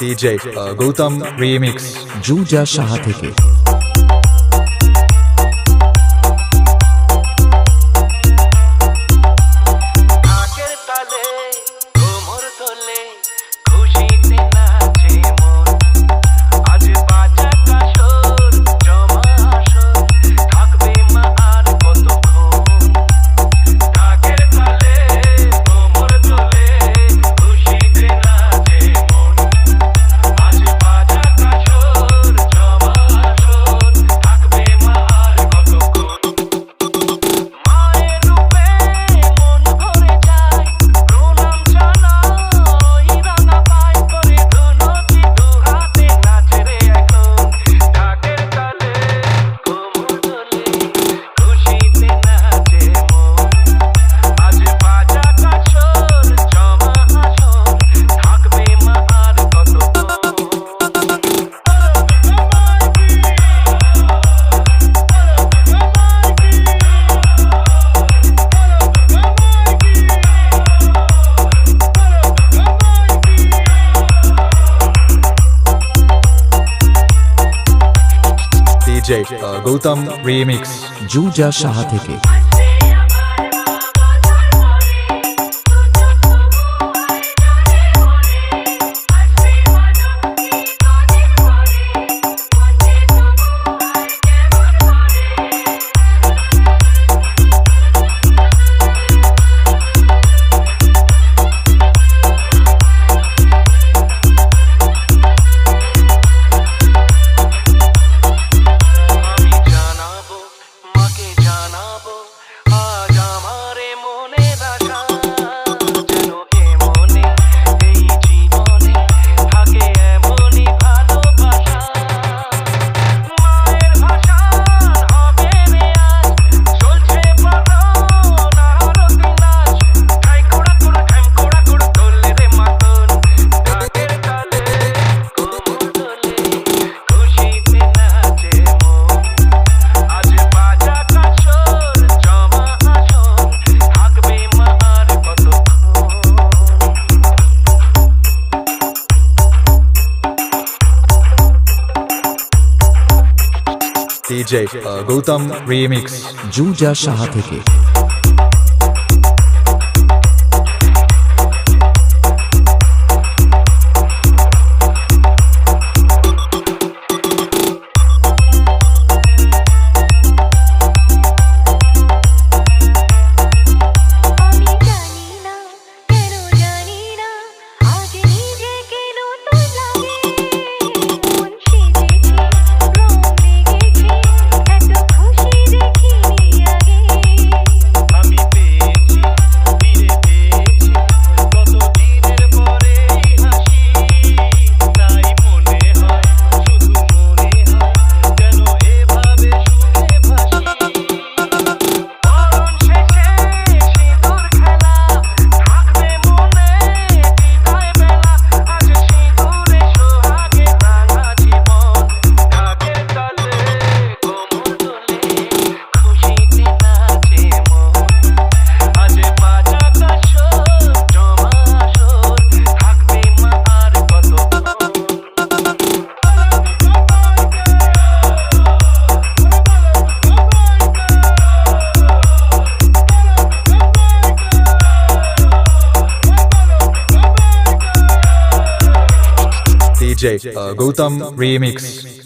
DJ uh, Gautam Remix Juja Shah থেকে DJ Gautam remix Juja Saha থেকে। DJ uh, Gautam Remix Juja Shah DJ uh, Gautam Remix.